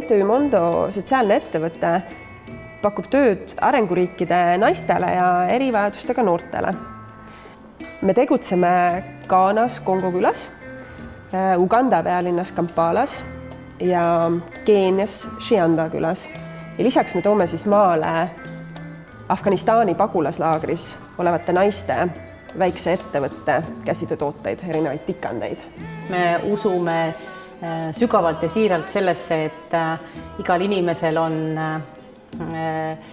MTÜ Mondo sotsiaalne ettevõte pakub tööd arenguriikide naistele ja erivajadustega noortele. me tegutseme Ghanas Kongo külas, Uganda pealinnas Kampalas ja Keenias Shianda külas ja lisaks me toome siis maale Afganistani pagulaslaagris olevate naiste väikse ettevõtte käsitöötooteid, erinevaid tikandeid. me usume äh, sügavalt ja siiralt sellesse, et äh, igal inimesel on äh,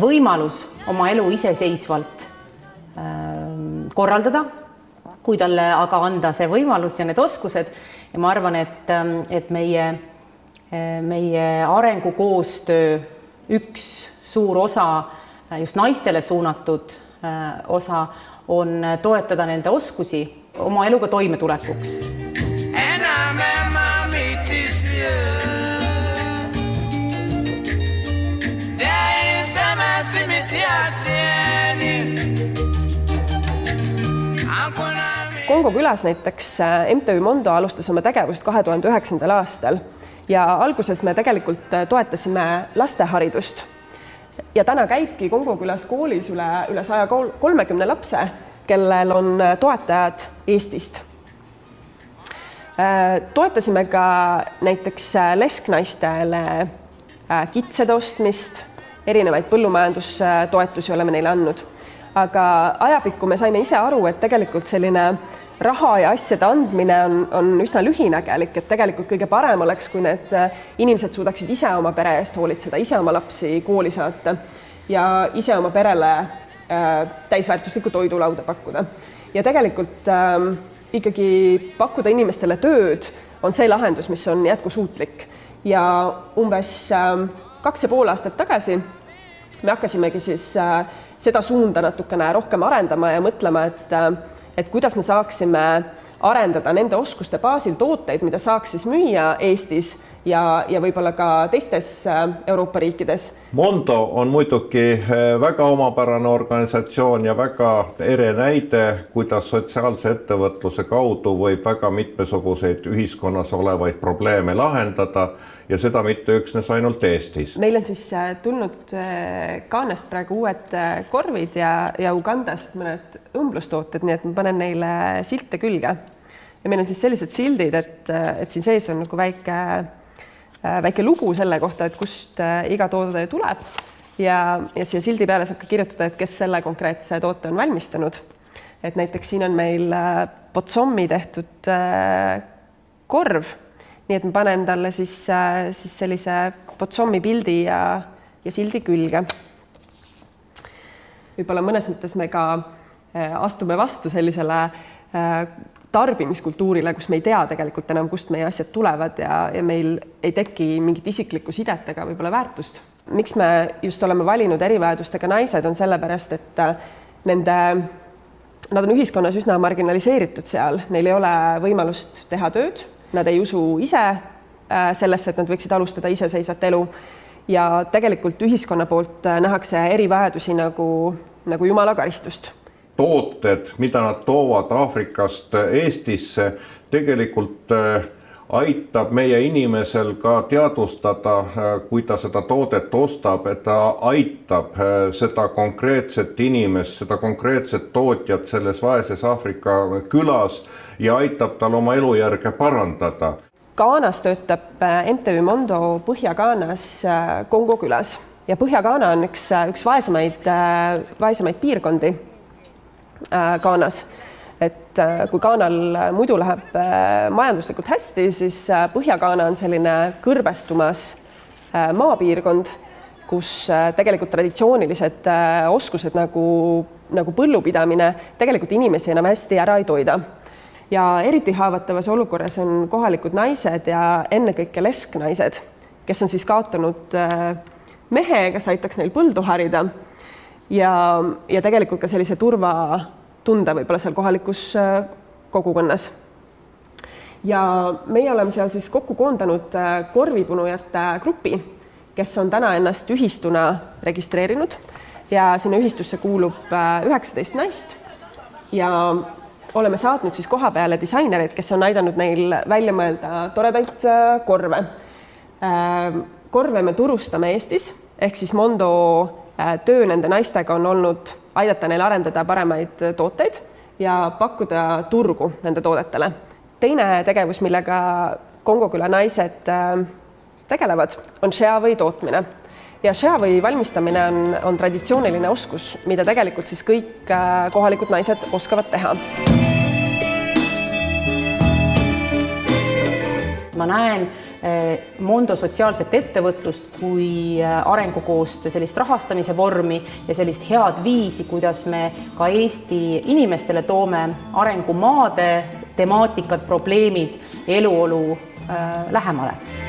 võimalus oma elu iseseisvalt korraldada, kui talle aga anda see võimalus ja need oskused ja ma arvan, et, et meie, meie arengukoostöö üks suur osa, just naistele suunatud osa on toetada nende oskusi oma eluga toimetulekuks. Kongo külas näiteks MTÜ Mondo alustas oma tegevust kahe tuhande üheksandal aastal ja alguses me tegelikult toetasime lasteharidust ja täna käibki Kongo külas koolis üle, üle saja kolmekümne lapse, kellel on toetajad Eestist. toetasime ka näiteks lesknaistele kitsede ostmist, erinevaid põllumajandustoetusi oleme neile andnud, aga ajapikku me saime ise aru, et tegelikult selline raha ja asjade andmine on, on üsna lühinägelik, et tegelikult kõige parem oleks, kui need inimesed suudaksid ise oma pere eest hoolitseda, ise oma lapsi kooli saata ja ise oma perele äh, täisväärtuslikku toidulauda pakkuda. ja tegelikult äh, ikkagi pakkuda inimestele tööd on see lahendus, mis on jätkusuutlik ja umbes äh, kaks ja pool aastat tagasi me hakkasimegi siis äh, seda suunda natukene rohkem arendama ja mõtlema, et äh, et kuidas me saaksime arendada nende oskuste baasil tooteid, mida saaks siis müüa Eestis ja, ja võib-olla ka teistes äh, Euroopa riikides. Mondo on muidugi äh, väga omapärane organisatsioon ja väga ere näide, kuidas sotsiaalse ettevõtluse kaudu võib väga mitmesuguseid ühiskonnas olevaid probleeme lahendada ja seda mitte üksnes ainult Eestis. meil on siis äh, tulnud Ghanast praegu uued korvid ja, ja Ugandast mõned õmblustooted, nii et ma panen neile silte külge. ja meil on siis sellised sildid, et, et siin sees on nagu väike, väike lugu selle kohta, et kust iga toode tuleb ja, ja siia sildi peale saab ka kirjutada, et kes selle konkreetse toote on valmistanud. et näiteks siin on meil Potsomi tehtud korv nii et ma panen talle siis, äh, siis sellise Potsomi pildi ja, ja sildi külge. võib-olla mõnes mõttes me ka äh, astume vastu sellisele äh, tarbimiskultuurile, kus me ei tea tegelikult enam, kust meie asjad tulevad ja, ja meil ei teki mingit isiklikku sidet ega võib-olla väärtust. miks me just oleme valinud erivajadustega naised, on sellepärast, et nende, nad on ühiskonnas üsna marginaliseeritud seal, neil ei ole võimalust teha tööd nad ei usu ise äh, sellesse, et nad võiksid alustada iseseisvat elu ja tegelikult ühiskonna poolt äh, nähakse erivajadusi nagu, nagu jumala karistust. Tooted, mida nad toovad Aafrikast Eestisse, tegelikult äh, aitab meie inimesel ka teadvustada, kui ta seda toodet ostab, et ta aitab seda konkreetset inimest, seda konkreetset tootjat selles vaeses Aafrika külas ja aitab tal oma elujärge parandada. Ghanas töötab äh, MTÜ Mondo Põhja-Ghanas äh, Kongo külas ja Põhja-Ghana on üks, äh, üks vaesemaid, vaesemaid piirkondi Ghanas. et kui Ghanal muidu läheb majanduslikult hästi, siis Põhja-Ghana on selline kõrbestumas maapiirkond, kus tegelikult traditsioonilised oskused nagu, nagu põllupidamine tegelikult inimesi enam hästi ära ei toida ja eriti haavatavas olukorras on kohalikud naised ja ennekõike lesknaised, kes on siis kaotanud äh, mehe, kes aitaks neil põldu harida ja, ja tegelikult ka sellise turvatunde võib-olla seal kohalikus äh, kogukonnas. ja meie oleme seal siis kokku koondanud äh, korvipunujate grupi, kes on täna ennast ühistuna registreerinud ja sinna ühistusse kuulub üheksateist naist ja oleme saatnud siis koha peale disainereid, kes on aidanud neil välja mõelda toredaid äh, korve. korve me turustame Eestis, ehk siis Mondo töö nende naistega on olnud aidata neil arendada paremaid tooteid ja pakkuda turgu nende toodetele. teine tegevus, millega Kongo küla naised tegelevad, on šeavõi tootmine ja šeavõi valmistamine on, on traditsiooniline oskus, mida tegelikult siis kõik kohalikud naised oskavad teha. ma näen Mondo sotsiaalset ettevõtlust kui arengukoostöö sellist rahastamise vormi ja sellist head viisi, kuidas me ka Eesti inimestele toome arengumaade temaatikat, probleemid, eluolu äh, lähemale